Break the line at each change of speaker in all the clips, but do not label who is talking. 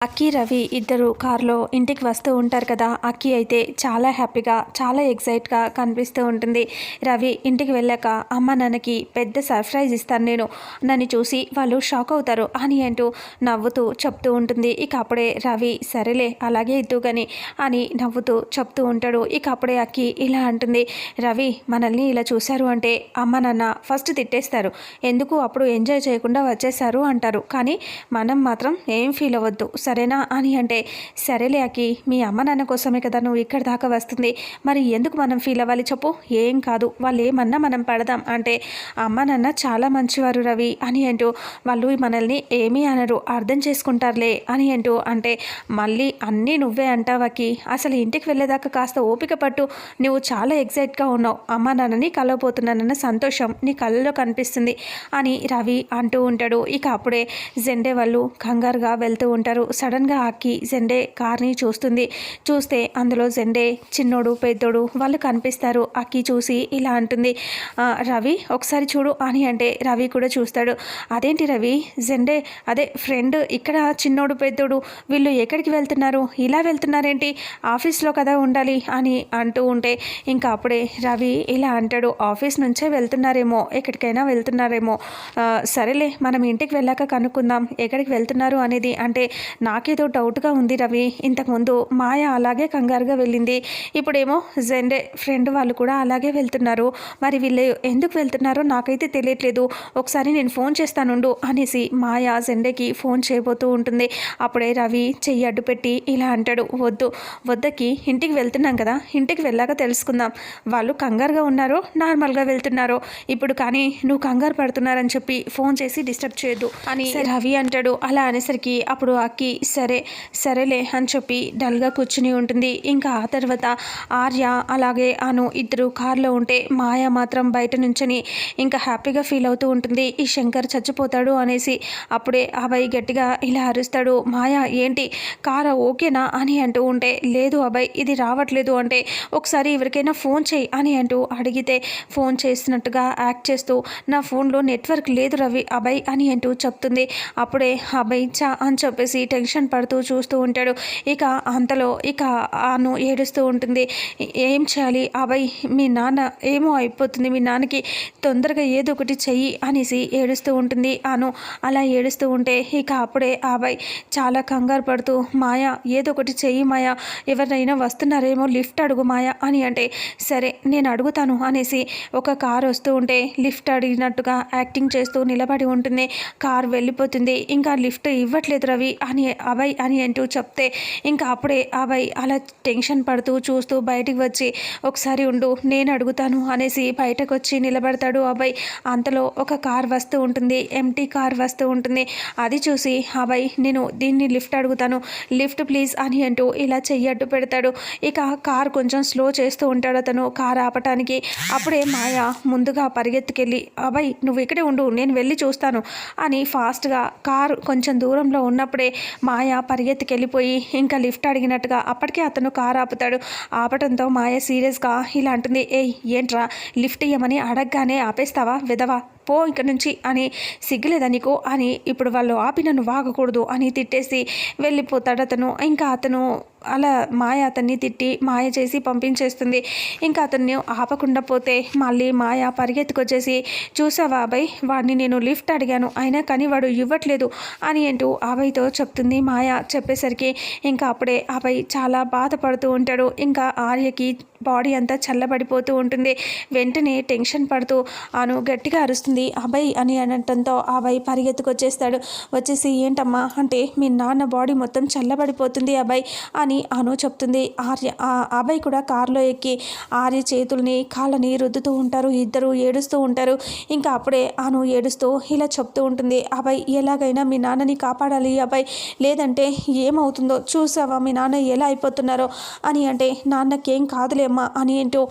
అక్కి రవి ఇద్దరు కారులో ఇంటికి వస్తూ ఉంటారు కదా. అక్కి అయితే చాలా హ్యాపీగా చాలా ఎగ్జైట్గా కనిపిస్తూ ఉంటుంది. రవి ఇంటికి వెళ్ళాక అమ్మ నాన్నకి పెద్ద సర్ప్రైజ్ ఇస్తాను నేను. నన్ను చూసి వాళ్ళు షాక్ అవుతారు అని అంటూ నవ్వుతూ చెప్తూ ఉంటుంది. ఇక అప్పుడే రవి సరేలే అలాగే ఇద్దు కానీ అని నవ్వుతూ చెప్తూ ఉంటాడు. ఇక అప్పుడే అక్కి ఇలా అంటుంది. రవి మనల్ని ఇలా చూశారు అంటే అమ్మ నాన్న ఫస్ట్ తిట్టేస్తారు. ఎందుకు అప్పుడు ఎంజాయ్ చేయకుండా వచ్చేసారు అంటారు. కానీ మనం మాత్రం ఏం ఫీల్ అవ్వద్దు. సరేనా అని అంటే సరేలే అకి మీ అమ్మ నాన్న కోసమే కదా నువ్వు ఇక్కడ దాకా వస్తుంది. మరి ఎందుకు మనం ఫీల్ అవ్వాలి చెప్పు? ఏం కాదు వాళ్ళు ఏమన్నా మనం పడదాం అంటే అమ్మ నాన్న చాలా మంచివారు రవి అని అంటూ వాళ్ళు మనల్ని ఏమీ అనరు అర్థం చేసుకుంటారులే అని అంటూ అంటే మళ్ళీ అన్నీ నువ్వే అంటావాకి అసలు ఇంటికి వెళ్ళేదాకా కాస్త ఓపిక పట్టు. నువ్వు చాలా ఎగ్జైట్గా ఉన్నావు. అమ్మ నాన్నని కలవబోతున్నానన్న సంతోషం నీ కళ్ళలో కనిపిస్తుంది అని రవి అంటూ ఉంటాడు. ఇక అప్పుడే జెండే వాళ్ళు కంగారుగా వెళ్తూ ఉంటారు. సడన్గా అక్కి జెండే కార్ని చూస్తుంది. చూస్తే అందులో జెండే చిన్నోడు పెద్దోడు వాళ్ళు కనిపిస్తారు. అక్కి చూసి ఇలా అంటుంది. రవి ఒకసారి చూడు అని అంటే రవి కూడా చూస్తాడు. అదేంటి రవి? జెండే అదే ఫ్రెండ్ ఇక్కడ చిన్నోడు పెద్దోడు వీళ్ళు ఎక్కడికి వెళ్తున్నారు? ఇలా వెళ్తున్నారేంటి? ఆఫీస్లో కదా ఉండాలి అని అంటూ ఉంటే ఇంకా అప్పుడే రవి ఇలా అంటాడు. ఆఫీస్ నుంచే వెళ్తున్నారేమో ఎక్కడికైనా వెళ్తున్నారేమో. సరేలే మనం ఇంటికి వెళ్ళాక కనుక్కుందాం ఎక్కడికి వెళ్తున్నారు అనేది అంటే నాకేదో డౌట్గా ఉంది రవి. ఇంతకుముందు మాయ అలాగే కంగారుగా వెళ్ళింది. ఇప్పుడేమో జెండే ఫ్రెండ్ వాళ్ళు కూడా అలాగే వెళ్తున్నారు. మరి వీళ్ళు ఎందుకు వెళ్తున్నారో నాకైతే తెలియట్లేదు. ఒకసారి నేను ఫోన్ చేస్తానుండు అనేసి మాయ జెండేకి ఫోన్ చేయబోతూ ఉంటుంది. అప్పుడే రవి చెయ్యి అడ్డు పెట్టి ఇలా అంటాడు. వద్దు వద్దకి ఇంటికి వెళ్తున్నాం కదా ఇంటికి వెళ్ళాక తెలుసుకుందాం. వాళ్ళు కంగారుగా ఉన్నారో నార్మల్గా వెళ్తున్నారో. ఇప్పుడు కానీ నువ్వు కంగారు పడుతున్నారని చెప్పి ఫోన్ చేసి డిస్టర్బ్ చేయొద్దు అని రవి అంటాడు. అలా అనేసరికి అప్పుడు అక్కి సరే సరేలే అని చెప్పి డల్గా కూర్చుని ఉంటుంది. ఇంకా ఆ తర్వాత ఆర్య అలాగే అను ఇద్దరు కార్లో ఉంటే మాయ మాత్రం బయట నుంచని ఇంకా హ్యాపీగా ఫీల్ అవుతూ ఉంటుంది. ఈ శంకర్ చచ్చిపోతాడు అనేసి అప్పుడే అభయ్ గట్టిగా ఇలా అరుస్తాడు. మాయ ఏంటి? కార్ ఓకేనా? అని అంటూ ఉంటే లేదు అభయ్ ఇది రావట్లేదు. అంటే ఒకసారి ఎవరికైనా ఫోన్ చేయి అని అంటూ అడిగితే ఫోన్ చేస్తున్నట్టుగా యాక్ట్ చేస్తూ నా ఫోన్లో నెట్వర్క్ లేదు రవి అభయ్ అని అంటూ చెప్తుంది. అప్పుడే అభయ్ చా అని చెప్పేసి టెన్షన్ పడుతూ చూస్తూ ఉంటాడు. ఇక అంతలో ఇక ఆను ఏడుస్తూ ఉంటుంది. ఏం చేయాలి? అబ్బాయి మీ నాన్న ఏమో అయిపోతుంది. మీ నాన్నకి తొందరగా ఏదో ఒకటి చెయ్యి అనేసి ఏడుస్తూ ఉంటుంది అను. అలా ఏడుస్తూ ఉంటే ఇక అప్పుడే అబ్బాయి చాలా కంగారు పడుతూ మాయ ఏదో ఒకటి చెయ్యి మాయ. ఎవరినైనా వస్తున్నారేమో లిఫ్ట్ అడుగు మాయా అని అంటే సరే నేను అడుగుతాను అనేసి ఒక కార్ వస్తూ ఉంటే లిఫ్ట్ అడిగినట్టుగా యాక్టింగ్ చేస్తూ నిలబడి ఉంటుంది. కార్ వెళ్ళిపోతుంది. ఇంకా లిఫ్ట్ ఇవ్వట్లేదు రవి అని అభయ్ అని అంటూ చెప్తే ఇంకా అప్పుడే అభయ్ అలా టెన్షన్ పడుతూ చూస్తూ బయటికి వచ్చి ఒకసారి ఉండు నేను అడుగుతాను అనేసి బయటకు వచ్చి నిలబడతాడు అభయ్. అంతలో ఒక కార్ వస్తూ ఉంటుంది ఎంటీ కార్ వస్తూ ఉంటుంది. అది చూసి అభయ్ నేను దీన్ని లిఫ్ట్ అడుగుతాను. లిఫ్ట్ ప్లీజ్ అని అంటూ ఇలా చెయ్యట్టు పెడతాడు. ఇక కార్ కొంచెం స్లో చేస్తూ ఉంటాడు అతను కార్ ఆపటానికి. అప్పుడే మాయ ముందుగా పరిగెత్తుకెళ్ళి అభయ్ నువ్వు ఇక్కడే ఉండు నేను వెళ్ళి చూస్తాను అని ఫాస్ట్గా కార్ కొంచెం దూరంలో ఉన్నప్పుడే మాయ పరిగెత్తుకెళ్ళిపోయి ఇంకా లిఫ్ట్ అడిగినట్టుగా అప్పటికే అతను కారు ఆపుతాడు. ఆపటంతో మాయ సీరియస్గా ఇలా అంటుంది ఏయ్ ఏంట్రా? లిఫ్ట్ ఇయ్యమని అడగగానే ఆపేస్తావా? విధవా? పో ఇక్కడ నుంచి అని సిగ్గులేదా నీకు? అని ఇప్పుడు వాళ్ళు ఆపి నన్ను వాగకూడదు అని తిట్టేసి వెళ్ళిపోతాడు అతను. ఇంకా అతను అలా మాయ అతన్ని తిట్టి మాయ చేసి పంపించేస్తుంది. ఇంకా అతన్ని ఆపకుండా పోతే మళ్ళీ మాయ పరిగెత్తుకొచ్చేసి చూసావా అబ్బాయి వాడిని నేను లిఫ్ట్ అడిగాను అయినా కానీ వాడు ఇవ్వట్లేదు అని అంటూ అభయ్తో చెప్తుంది మాయ. చెప్పేసరికి ఇంకా అప్పుడే అభయ్ చాలా బాధపడుతూ ఉంటాడు. ఇంకా ఆర్యకి బాడీ అంతా చల్లబడిపోతూ ఉంటుంది. వెంటనే టెన్షన్ పడుతూ అను గట్టిగా అరుస్తుంది అభయ్ అని అనటంతో అభయ్ పరిగెత్తుకొచ్చేస్తాడు. వచ్చేసి ఏంటమ్మా? అంటే మీ నాన్న బాడీ మొత్తం చల్లబడిపోతుంది అభయ్ అని అను చెప్తుంది. ఆర్య ఆ అభయ్ కూడా కారులో ఎక్కి ఆర్య చేతుల్ని కాళ్ళని రుద్దుతూ ఉంటారు. ఇద్దరు ఏడుస్తూ ఉంటారు. ఇంకా అప్పుడే అను ఏడుస్తూ ఇలా చెప్తూ ఉంటుంది. అభయ్ ఎలాగైనా మీ నాన్నని కాపాడాలి అభయ్. లేదంటే ఏమవుతుందో చూసావా? మీ నాన్న ఎలా అయిపోతున్నారో? అని అంటే నాన్నకేం కాదులేమ్మా అని ఏంటో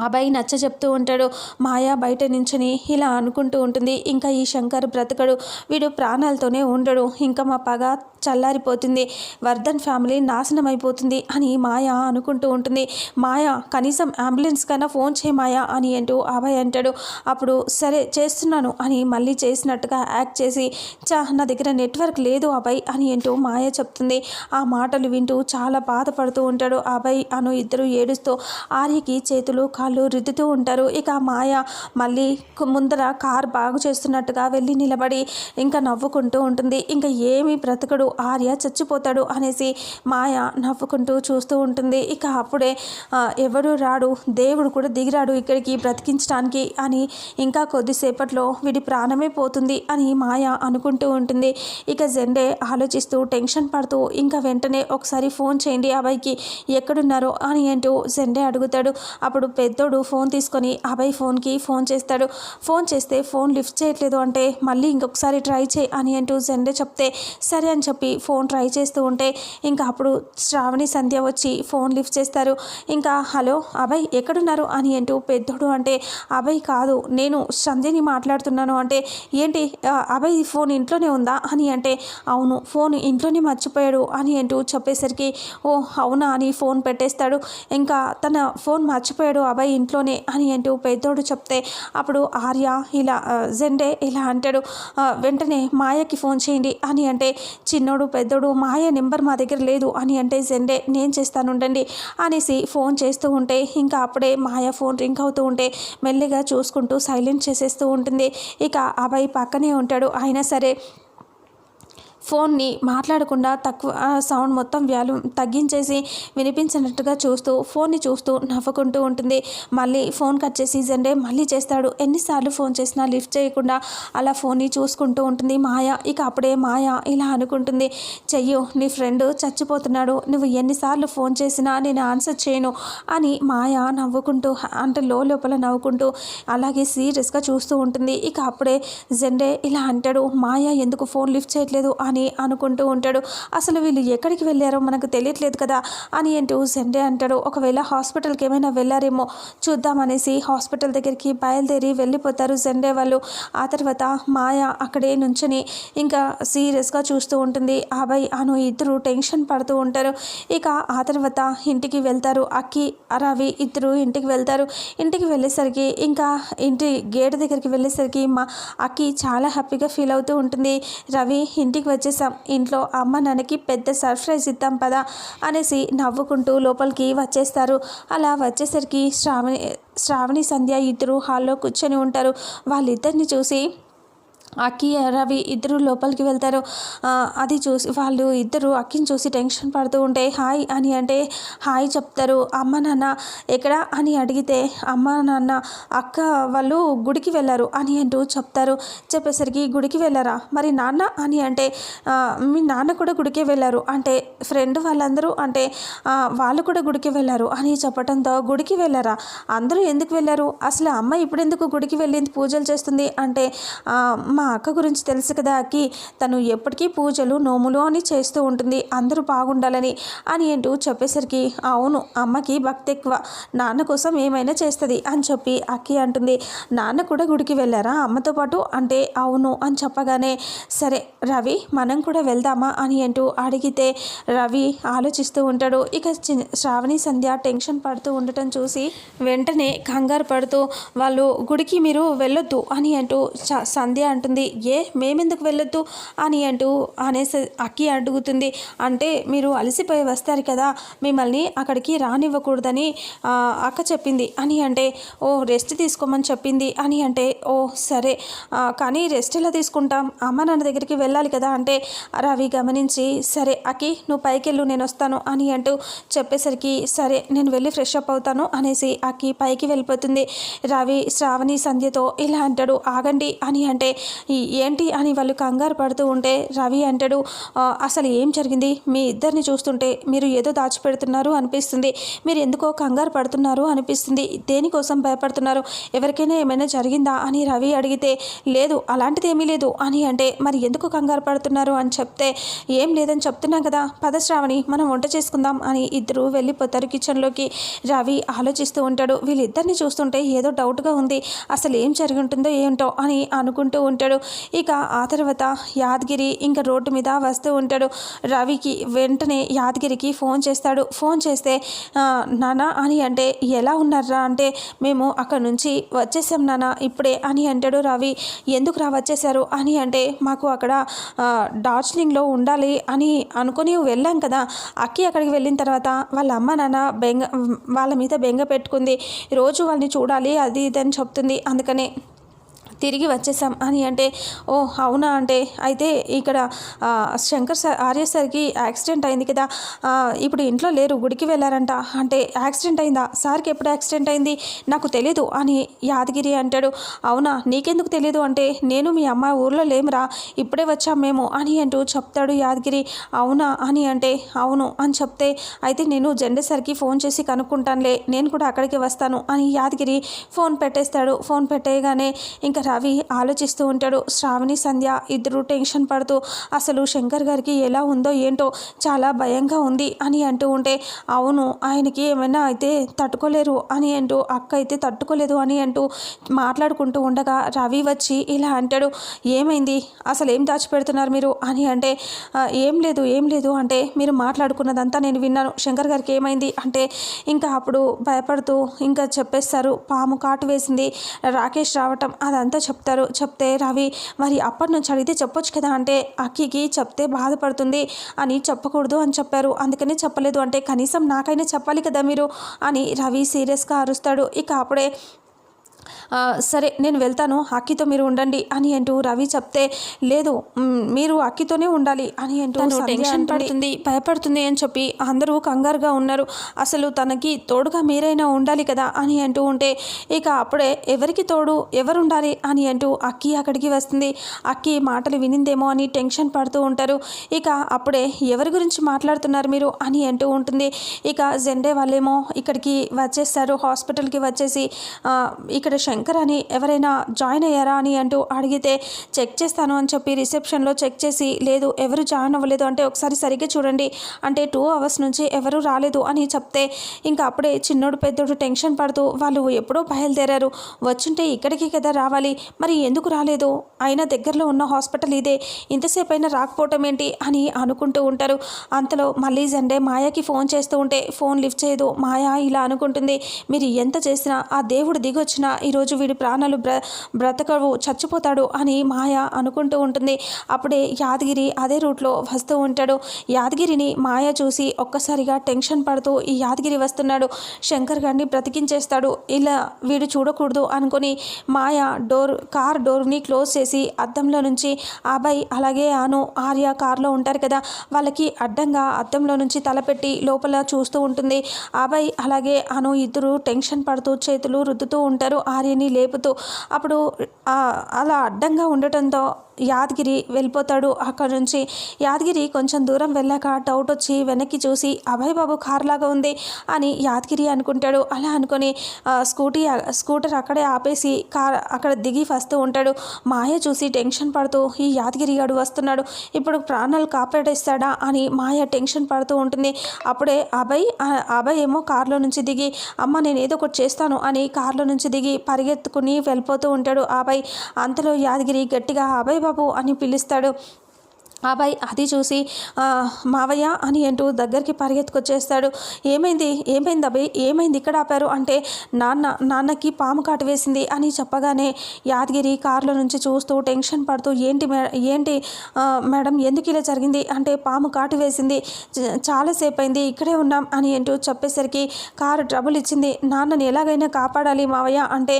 అబ్బాయి నచ్చ చెప్తూ ఉంటాడు మాయా బయట నించుని ఇలా అనుకుంటూ ఉంటుంది. ఇంకా ఈ శంకర్ బ్రతకడు. వీడు ప్రాణాలతోనే ఉండడు. ఇంకా మా పగ చల్లారిపోతుంది. వర్ధన్ ఫ్యామిలీ నాశనం అయిపోతుంది అని మాయ అనుకుంటూ ఉంటుంది. మాయ కనీసం అంబులెన్స్ కన్నా ఫోన్ చేయి మాయా అని అంటూ అభయ్ అంటాడు. అప్పుడు సరే చేస్తున్నాను అని మళ్ళీ చేసినట్టుగా యాక్ట్ చేసి చా నా దగ్గర నెట్వర్క్ లేదు అభయ్ అని అంటూ మాయ చెప్తుంది. ఆ మాటలు వింటూ చాలా బాధపడుతూ ఉంటాడు అభయ్. అను ఇద్దరు ఏడుస్తూ ఆర్యకి చేతులు కాళ్ళు రుద్దుతూ ఉంటారు. ఇక మాయ మళ్ళీ ముందర కార్ బాగు చేస్తున్నట్టుగా వెళ్ళి నిలబడి ఇంకా నవ్వుకుంటూ ఉంటుంది. ఇంకా ఏమి బ్రతకడు? ఆర్య చచ్చిపోతాడు అనేసి మాయ నవ్వుకుంటూ చూస్తూ ఉంటుంది. ఇక అప్పుడే ఎవరు రాడు? దేవుడు కూడా దిగిరాడు ఇక్కడికి బ్రతికించడానికి అని ఇంకా కొద్దిసేపట్లో వీడి ప్రాణమే పోతుంది అని మాయ అనుకుంటూ ఉంటుంది. ఇక జెండే ఆలోచిస్తూ టెన్షన్ పడుతూ ఇంకా వెంటనే ఒకసారి ఫోన్ చేయండి అబ్బాయికి ఎక్కడున్నారో అని అంటూ జెండే అడుగుతాడు. అప్పుడు పెద్దోడు ఫోన్ తీసుకొని అబ్బాయి ఫోన్కి ఫోన్ చేస్తాడు. ఫోన్ చేస్తే ఫోన్ లిఫ్ట్ చేయట్లేదు అంటే మళ్ళీ ఇంకొకసారి ట్రై చేయి అని అంటూ జెండే చెప్తే సరే అని చెప్పి ఫోన్ ట్రై చేస్తూ ఉంటే ఇంకా అప్పుడు శ్రావణి సంధ్య వచ్చి ఫోన్ లిఫ్ట్ చేస్తారు. ఇంకా హలో అభయ్ ఎక్కడున్నారు? అని అంటూ పెద్దోడు అంటే అభయ్ కాదు నేను సంధ్యని మాట్లాడుతున్నాను అంటే ఏంటి అభయ్ ఫోన్ ఇంట్లోనే ఉందా? అని అంటే అవును ఫోన్ ఇంట్లోనే మర్చిపోయాడు అని అంటూ చెప్పేసరికి ఓ అవునా అని ఫోన్ పెట్టేస్తాడు. ఇంకా తన ఫోన్ మర్చిపోయాడు అభయ్. ఇంట్లోనే అని అంటూ పెద్దోడు చెప్తే అప్పుడు ఆర్య ఇలా జెండే ఇలా అంటాడు. వెంటనే మాయకి ఫోన్ చేయండి అని అంటే చిన్నోడు పెద్దోడు మాయ నెంబర్ మా దగ్గర లేదు అని అంటే జెండే నేను చేస్తాను ఉండండి అనేసి ఫోన్ చేస్తూ ఉంటే ఇంకా అప్పుడే మాయ ఫోన్ రింగ్ అవుతూ ఉంటే మెల్లిగా చూసుకుంటూ సైలెంట్ చేసేస్తూ ఉంటుంది. ఇక అబ్బాయి పక్కనే ఉంటాడు. అయినా సరే ఫోన్ని మాట్లాడకుండా తక్కువ ఆ, సౌండ్ మొత్తం వ్యాల్యూ తగ్గించేసి వినిపించినట్టుగా చూస్తూ ఫోన్ని చూస్తూ నవ్వుకుంటూ ఉంటుంది. మళ్ళీ ఫోన్ కట్ చేసి జెండే మళ్ళీ చేస్తాడు. ఎన్నిసార్లు ఫోన్ చేసినా లిఫ్ట్ చేయకుండా అలా ఫోన్ని చూసుకుంటూ ఉంటుంది. మాయ ఇక అప్పుడే మాయ ఇలా అనుకుంటుంది. చెయ్యు నీ ఫ్రెండ్ చచ్చిపోతున్నాడు. నువ్వు ఎన్నిసార్లు ఫోన్ చేసినా నేను ఆన్సర్ చేయను అని మాయ నవ్వుకుంటూ అంటే లో లోపల నవ్వుకుంటూ అలాగే సీరియస్గా చూస్తూ ఉంటుంది. ఇక అప్పుడే జెండే ఇలా అంటాడు. మాయ ఎందుకు ఫోన్ లిఫ్ట్ చేయట్లేదు? అని అనుకుంటూ ఉంటాడు. అసలు వీళ్ళు ఎక్కడికి వెళ్ళారో మనకు తెలియట్లేదు కదా అని అంటూ సెండే అంటాడు. ఒకవేళ హాస్పిటల్కి ఏమైనా వెళ్ళారేమో చూద్దామనేసి హాస్పిటల్ దగ్గరికి బయలుదేరి వెళ్ళిపోతారు సండే వాళ్ళు. ఆ తర్వాత మాయ అక్కడే నుంచని ఇంకా సీరియస్గా చూస్తూ ఉంటుంది. అబ్బాయి అను ఇద్దరు టెన్షన్ పడుతూ ఉంటారు. ఇక ఆ తర్వాత ఇంటికి వెళ్తారు. అక్కి రవి ఇద్దరు ఇంటికి వెళ్తారు. ఇంటికి వెళ్ళేసరికి ఇంకా ఇంటి గేట్ దగ్గరికి వెళ్ళేసరికి మా అక్కి చాలా హ్యాపీగా ఫీల్ అవుతూ ఉంటుంది. రవి ఇంటికి వచ్చి వచ్చేసాం ఇంట్లో అమ్మ నాన్నకి పెద్ద సర్ప్రైజ్ ఇద్దాం పదా అనేసి నవ్వుకుంటూ లోపలికి వచ్చేస్తారు. అలా వచ్చేసరికి శ్రావణి శ్రావణి సంధ్య ఇద్దరు హాల్లో కూర్చొని ఉంటారు. వాళ్ళిద్దరిని చూసి అక్కి రవి ఇద్దరు లోపలికి వెళ్తారు. అది చూసి వాళ్ళు ఇద్దరు అక్కిని చూసి టెన్షన్ పడుతూ ఉంటే హాయ్ అని అంటే హాయ్ చెప్తారు. అమ్మ నాన్న ఎక్కడ అని అడిగితే అమ్మ నాన్న అక్క వాళ్ళు గుడికి వెళ్ళారు అని అంటూ చెప్తారు. చెప్పేసరికి గుడికి వెళ్ళారా మరి నాన్న అని అంటే మీ నాన్న కూడా గుడికే వెళ్ళారు అంటే ఫ్రెండ్ వాళ్ళందరూ అంటే వాళ్ళు కూడా గుడికి వెళ్ళారు అని చెప్పడంతో గుడికి వెళ్ళారా అందరూ ఎందుకు వెళ్ళారు అసలు అమ్మ ఇప్పుడు ఎందుకు గుడికి వెళ్ళింది పూజలు చేస్తుంది? అంటే మా అక్క గురించి తెలుసు కదా అక్కి. తను ఎప్పటికీ పూజలు నోములు అని చేస్తూ ఉంటుంది. అందరూ బాగుండాలని అని అంటూ చెప్పేసరికి అవును అమ్మకి భక్తి ఎక్కువ. నాన్న కోసం ఏమైనా చేస్తుంది అని చెప్పి అక్కి అంటుంది. నాన్న కూడా గుడికి వెళ్ళారా? అమ్మతో పాటు? అంటే అవును అని చెప్పగానే సరే రవి మనం కూడా వెళ్దామా? అని అంటూ అడిగితే రవి ఆలోచిస్తూ ఉంటాడు. ఇక చి- శ్రావణి సంధ్య టెన్షన్ పడుతూ ఉండటం చూసి వెంటనే కంగారు పడుతూ వాళ్ళు గుడికి మీరు వెళ్ళొద్దు అని అంటూ చ- సంధ్య అంటుంది. ఏ మేమెందుకు వెళ్ళొద్దు? అని అంటూ అనేసి అక్కి అడుగుతుంది. అంటే మీరు అలసిపోయి వస్తారు కదా మిమ్మల్ని అక్కడికి రానివ్వకూడదని అక్క చెప్పింది. అని అంటే ఓ రెస్ట్ తీసుకోమని చెప్పింది. అని అంటే ఓ సరే కానీ రెస్ట్ ఎలా తీసుకుంటాం? అమ్మ నాన్న దగ్గరికి వెళ్ళాలి కదా అంటే రవి గమనించి సరే అక్కి నువ్వు పైకి వెళ్ళు నేను వస్తాను. అని అంటూ చెప్పేసరికి సరే నేను వెళ్ళి ఫ్రెష్ అప్ అవుతాను. అనేసి అక్కి పైకి వెళ్ళిపోతుంది. రవి శ్రావణి సంధ్యతో ఇలా అంటాడు ఆగండి. అని అంటే ఏంటి అని వాళ్ళు కంగారు పడుతూ ఉంటే రవి అంటాడు అసలు ఏం జరిగింది? మీ ఇద్దరిని చూస్తుంటే మీరు ఏదో దాచిపెడుతున్నారు అనిపిస్తుంది. మీరు ఎందుకో కంగారు పడుతున్నారు అనిపిస్తుంది. దేనికోసం భయపడుతున్నారు? ఎవరికైనా ఏమైనా జరిగిందా? అని రవి అడిగితే లేదు అలాంటిది ఏమీ లేదు. అని అంటే మరి ఎందుకు కంగారు పడుతున్నారు? అని చెప్తే ఏం లేదని చెప్తున్నాం కదా. పద శ్రావణి మనం వంట చేసుకుందాం. అని ఇద్దరు వెళ్ళిపోతారు కిచెన్లోకి. రవి ఆలోచిస్తూ ఉంటాడు వీళ్ళిద్దరిని చూస్తుంటే ఏదో డౌట్గా ఉంది. అసలు ఏం జరిగి ఉంటుందో ఏంటో? అని అనుకుంటూ ఉంటాడు ఇక ఆ తర్వాత యాదగిరి ఇంకా రోడ్డు మీద వస్తూ ఉంటాడు. రవికి వెంటనే యాదగిరికి ఫోన్ చేస్తాడు. ఫోన్ చేస్తే నానా అని అంటే ఎలా ఉన్నారా అంటే మేము అక్కడ నుంచి వచ్చేసాం నాన్న ఇప్పుడే అని అంటాడు రవి. ఎందుకు రా వచ్చేసారు అని అంటే మాకు అక్కడ డార్జిలింగ్లో ఉండాలి అని అనుకుని వెళ్ళాం కదా. అక్కి అక్కడికి వెళ్ళిన తర్వాత వాళ్ళ అమ్మ నాన్న బెంగ వాళ్ళ మీద బెంగ పెట్టుకుంది. రోజు వాళ్ళని చూడాలి అది ఇది అని చెప్తుంది. అందుకనే తిరిగి వచ్చేసాం అని అంటే ఓ అవునా అంటే అయితే ఇక్కడ శంకర్ సార్ ఆర్య సార్కి యాక్సిడెంట్ అయింది కదా ఇప్పుడు ఇంట్లో లేరు గుడికి వెళ్ళారంట. అంటే యాక్సిడెంట్ అయిందా? సార్కి ఎప్పుడు యాక్సిడెంట్ అయింది? నాకు తెలీదు అని యాదగిరి అంటాడు. అవునా నీకెందుకు తెలీదు అంటే నేను మీ అమ్మ ఊర్లో లేమురా ఇప్పుడే వచ్చాం మేము అని అంటూ చెప్తాడు యాదగిరి. అవునా అని అంటే అవును అని చెప్తే అయితే నేను జెండే సార్కి ఫోన్ చేసి కనుక్కుంటానులే నేను కూడా అక్కడికి వస్తాను అని యాదగిరి ఫోన్ పెట్టేస్తాడు. ఫోన్ పెట్టేయగానే ఇంకా రవి ఆలోచిస్తూ ఉంటాడు. శ్రావణి సంధ్య ఇద్దరు టెన్షన్ పడుతూ అసలు శంకర్ గారికి ఎలా ఉందో ఏంటో చాలా భయంగా ఉంది అని అంటూ ఉంటే అవును ఆయనకి ఏమైనా అయితే తట్టుకోలేరు అని అంటూ అక్క అయితే తట్టుకోలేదు అని అంటూ మాట్లాడుకుంటూ ఉండగా రవి వచ్చి ఇలా అంటాడు ఏమైంది? అసలు ఏం దాచిపెడుతున్నారు మీరు? అని అంటే ఏం లేదు ఏం లేదు అంటే మీరు మాట్లాడుకున్నదంతా నేను విన్నాను. శంకర్ గారికి ఏమైంది అంటే ఇంకా అప్పుడు భయపడుతూ ఇంకా చెప్పేస్తారు. పాము కాటు వేసింది రాకేష్ రావటం అదంతా చెప్తారు చెప్తే రవి మరి అప్పటి నుంచి అడిగితే చెప్పొచ్చు కదా అంటే అక్కికి చెప్తే బాధపడుతుంది అని చెప్పకూడదు అని చెప్పారు. అందుకనే చెప్పలేదు. అంటే కనీసం నాకైనా చెప్పాలి కదా మీరు అని రవి సీరియస్గా అరుస్తాడు. ఇక అప్పుడే సరే నేను వెళ్తాను. అక్కితో మీరు ఉండండి అని అంటూ రవి చెప్తే లేదు మీరు అక్కితోనే ఉండాలి అని అంటూ
టెన్షన్. పడుతుంది.
భయపడుతుంది అని చెప్పి అందరూ కంగారుగా ఉన్నారు. అసలు తనకి తోడుగా మీరైనా ఉండాలి కదా అని అంటూ ఉంటే ఇక అప్పుడే ఎవరికి తోడు ఎవరు ఉండాలి అని అంటూ అక్కి అక్కడికి వస్తుంది. అక్కి మాటలు వినిందేమో అని టెన్షన్ పడుతూ ఉంటారు. ఇక అప్పుడే ఎవరి గురించి మాట్లాడుతున్నారు మీరు? అని అంటూ ఉంటుంది. ఇక జెండే వాళ్ళేమో ఇక్కడికి వచ్చేస్తారు హాస్పిటల్కి వచ్చేసి "ఆ, ఇక్కడ శంకర్ అని ఎవరైనా జాయిన్ అయ్యారా అని అంటూ అడిగితే చెక్ చేస్తాను అని చెప్పి రిసెప్షన్లో చెక్ చేసి లేదు ఎవరు జాయిన్ అవ్వలేదు అంటే ఒకసారి సరిగ్గా చూడండి అంటే టూ అవర్స్ నుంచి ఎవరు రాలేదు అని చెప్తే ఇంకా అప్పుడే చిన్నోడు పెద్దోడు టెన్షన్ పడుతూ వాళ్ళు ఎప్పుడో బయలుదేరారు. వచ్చుంటే ఇక్కడికి కదా రావాలి మరి ఎందుకు రాలేదు? అయినా దగ్గరలో ఉన్న హాస్పిటల్ ఇదే ఇంతసేపు అయినా రాకపోవటం ఏంటి? అని అనుకుంటూ ఉంటారు. అంతలో మళ్ళీ జండే మాయకి ఫోన్ చేస్తూ ఉంటే ఫోన్ లిఫ్ట్ చేయదు మాయ ఇలా అనుకుంటుంది మీరు ఎంత చేసినా ఆ దేవుడు దిగొచ్చినా ఈరోజు వీడి ప్రాణాలు బ్ర బ్రతకవు చచ్చిపోతాడు అని మాయ అనుకుంటూ ఉంటుంది. అప్పుడే యాదగిరి అదే రూట్లో వస్తూ ఉంటాడు. యాదగిరిని మాయ చూసి ఒక్కసారిగా టెన్షన్ పడుతూ ఈ యాదగిరి వస్తున్నాడు. శంకర్ గారిని బ్రతికించేస్తాడు. ఇలా వీడు చూడకూడదు అనుకొని మాయ డోర్ కార్ డోర్ని క్లోజ్ చేసి అద్దంలో నుంచి అబ్బాయి అలాగే ఆను ఆర్య కార్లో ఉంటారు కదా వాళ్ళకి అడ్డంగా అద్దంలో నుంచి తలపెట్టి లోపల చూస్తూ ఉంటుంది. అబ్బాయి అలాగే అను ఇద్దరు టెన్షన్ పడుతూ చేతులు రుద్దుతూ ఉంటారు. భార్యని లేపుతూ అప్పుడు అలా అడ్డంగా ఉండటంతో యాదగిరి వెళ్ళిపోతాడు. అక్కడ నుంచి యాదగిరి కొంచెం దూరం వెళ్ళాక డౌట్ వచ్చి వెనక్కి చూసి అభయ్ బాబు కార్ లాగా ఉంది అని యాదగిరి అనుకుంటాడు. అలా అనుకొని స్కూటీ స్కూటర్ అక్కడే ఆపేసి కార్ అక్కడ దిగి వస్తూ ఉంటాడు. మాయ చూసి టెన్షన్ పడుతూ ఈ యాదగిరి గడు వస్తున్నాడు. ఇప్పుడు ప్రాణాలు కాపాడేస్తాడా? అని మాయ టెన్షన్ పడుతూ ఉంటుంది. అప్పుడే అభయ్ అభయ్ ఏమో కార్లో నుంచి దిగి అమ్మ నేను ఏదో ఒకటి చేస్తాను అని కార్లో నుంచి దిగి పరిగెత్తుకుని వెళ్ళిపోతూ ఉంటాడు అభయ్. అంతలో యాదగిరి గట్టిగా అభయ్ బాబు అని పిలుస్తాడు. అబ్బాయి అది చూసి మావయ్య అని అంటూ దగ్గరికి పరిగెత్తుకొచ్చేస్తాడు. ఏమైంది? ఏమైంది అబ్బాయి ఏమైంది? ఇక్కడ ఆపారు? అంటే నాన్న నాన్నకి పాము కాటు వేసింది అని చెప్పగానే యాదగిరి కారులో నుంచి చూస్తూ టెన్షన్ పడుతూ ఏంటి మే ఏంటి మేడం ఎందుకు ఇలా జరిగింది? అంటే పాము కాటు వేసింది. చాలాసేపు అయింది ఇక్కడే ఉన్నాం అని అంటూ చెప్పేసరికి కారు ట్రబుల్ ఇచ్చింది. నాన్నని ఎలాగైనా కాపాడాలి మావయ్య అంటే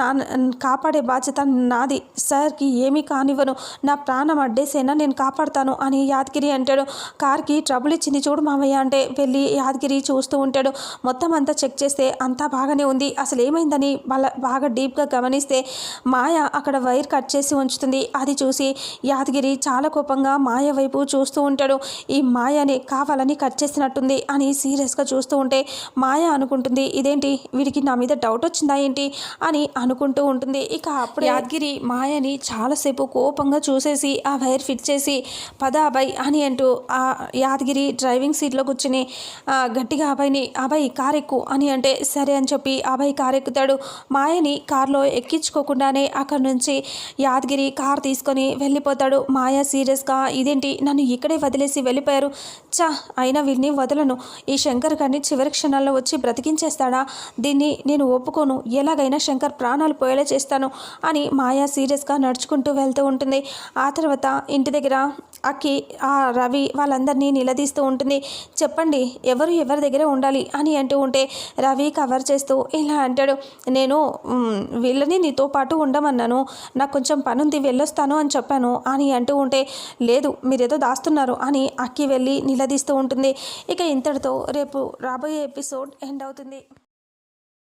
నాన్న కాపాడే బాధ్యత నాది. సార్కి ఏమీ కానివ్వను. నా ప్రాణం అడ్డేసైనా? నేను కాపాడు పడతాను అని యాదగిరి అంటాడు. కార్కి ట్రబుల్ ఇచ్చింది చూడు మామయ్య అంటే వెళ్ళి యాదగిరి చూస్తూ ఉంటాడు. మొత్తం అంతా చెక్ చేస్తే అంతా బాగానే ఉంది. అసలు ఏమైందని వాళ్ళ బాగా డీప్గా గమనిస్తే మాయ అక్కడ వైర్ కట్ చేసి ఉంచుతుంది. అది చూసి యాదగిరి చాలా కోపంగా మాయ వైపు చూస్తూ ఉంటాడు. ఈ మాయని కావాలని కట్ చేసినట్టుంది అని సీరియస్గా చూస్తూ ఉంటే మాయ అనుకుంటుంది ఇదేంటి? వీడికి నా మీద డౌట్ వచ్చిందా ఏంటి? అని అనుకుంటూ ఉంటుంది. ఇక అప్పుడు యాదగిరి మాయని చాలాసేపు కోపంగా చూసేసి ఆ వైర్ ఫిట్ చేసి పద అబ్బాయి అని అంటూ ఆ యాదగిరి డ్రైవింగ్ సీట్లో కూర్చుని గట్టిగా అబ్బాయిని అబ్బాయి కార్ ఎక్కు అని అంటే సరే అని చెప్పి అబ్బాయి కార్ ఎక్కుతాడు మాయని కారులో ఎక్కించుకోకుండానే అక్కడి నుంచి యాదగిరి కార్ తీసుకొని వెళ్ళిపోతాడు. మాయ సీరియస్గా ఇదేంటి? నన్ను ఇక్కడే వదిలేసి వెళ్ళిపోయారు? చా అయినా వీరిని వదలను. ఈ శంకర్ గారిని చివరి క్షణాల్లో వచ్చి బ్రతికించేస్తాడా? దీన్ని నేను ఒప్పుకోను. ఎలాగైనా శంకర్ ప్రాణాలు పోయేలా చేస్తాను అని మాయా సీరియస్గా నడుచుకుంటూ వెళ్తూ ఉంటుంది. ఆ తర్వాత ఇంటి దగ్గర అక్కి ఆ రవి వాళ్ళందరినీ నిలదీస్తూ ఉంటుంది. చెప్పండి ఎవరు ఎవరి దగ్గర ఉండాలి అని అంటూ ఉంటే రవి కవర్ చేస్తూ ఇలా అంటాడు నేను వీళ్ళని నీతో పాటు ఉండమన్నాను. నాకు కొంచెం పని ఉంది వెళ్ళొస్తాను అని చెప్పాను అని అంటూ ఉంటే లేదు మీరేదో దాస్తున్నారు అని అక్కి వెళ్ళి నిలదీస్తూ ఉంటుంది. ఇక ఇంతటితో రేపు రాబోయే ఎపిసోడ్ ఎండ్ అవుతుంది.